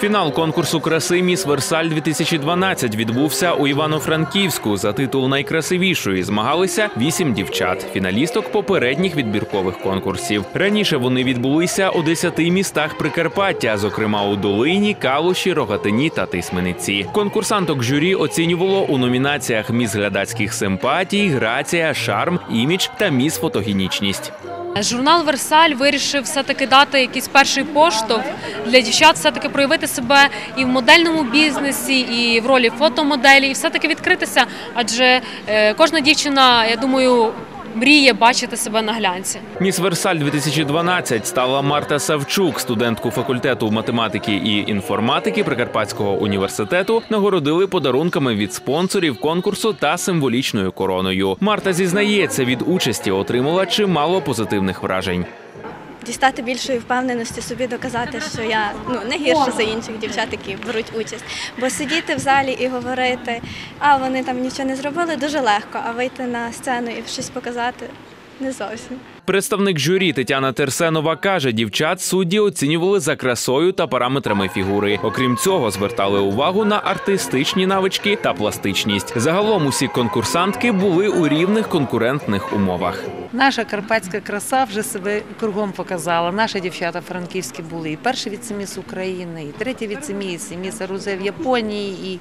Фінал конкурсу краси Міс Версаль 2012 відбувся у Івано-Франківську. За титул найкрасивішої змагалися вісім дівчат, фіналісток попередніх відбіркових конкурсів. Раніше вони відбулися у 10 містах Прикарпаття, зокрема у Долині, Калуші, Рогатині та Тисмениці. Конкурсанток журі оцінювало у номінаціях Міс глядацьких симпатій, грація, шарм, імідж та міс фотогенічність. Журнал Версаль вирішив все-таки дати якийсь перший поштовх для дівчат, все-таки проявити себе і в модельному бізнесі, і в ролі фотомоделі, і все-таки відкритися. Адже е, кожна дівчина, я думаю, мріє бачити себе на глянці. Міс Версаль 2012 стала Марта Савчук, студентку факультету математики і інформатики Прикарпатського університету. Нагородили подарунками від спонсорів конкурсу та символічною короною. Марта зізнається, від участі отримала чимало позитивних вражень. Дістати більшої впевненості собі, доказати, що я ну не гірше за інших дівчат, які беруть участь. Бо сидіти в залі і говорити, а вони там нічого не зробили, дуже легко. А вийти на сцену і щось показати не зовсім. Представник журі Тетяна Терсенова каже, дівчат судді оцінювали за красою та параметрами фігури. Окрім цього, звертали увагу на артистичні навички та пластичність. Загалом усі конкурсантки були у рівних конкурентних умовах. Наша карпатська краса вже себе кругом показала. Наші дівчата франківські були і перші віцеміс України, і треті віцеміс, і міс Рузе в Японії, і,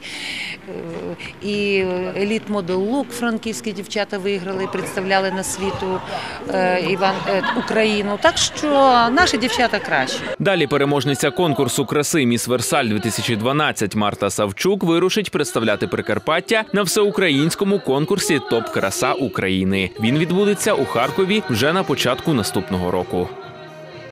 е, і еліт модел лук франківські дівчата виграли, представляли на світу е, Іван е, Україну. Так що наші дівчата краще. Далі переможниця конкурсу краси Міс Версаль 2012 Марта Савчук вирушить представляти Прикарпаття на всеукраїнському конкурсі Топ Краса України. Він відбудеться у Харкові вже на початку наступного року.